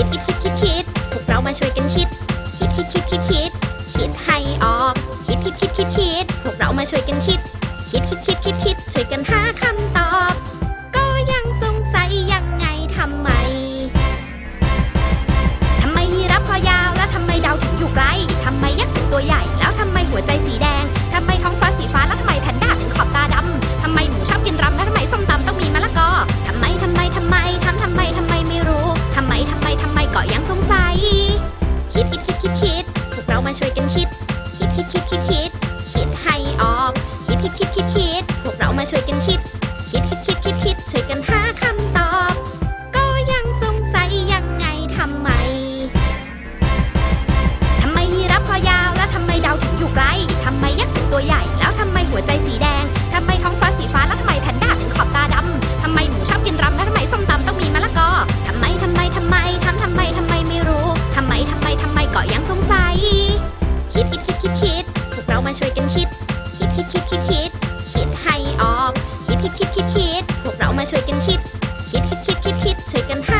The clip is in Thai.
คิดคิดคิดคิดคิดพวกเรามาช่วยกันคิด คิดคิดคิดคิดคิดคิดให้ออก คิดคิดคิดคิดคิดพวกเรามาช่วยกันคิด คิดคิดคิดคิดคิดช่วยกันหาคำาช่วยกันคิด คิดคิดคิดคิดคิดคิดให้ออก คิดคิดคิดคิดคิดพวกเรามาช่วยกันคิด เรามาช่วยกันคิด คิดคิดคิดคิดคิดคิดให้ออก คิดคิดคิดคิดคิดพวกเรามาช่วยกันคิด คิดคิดคิดคิดคิดช่วยกันให้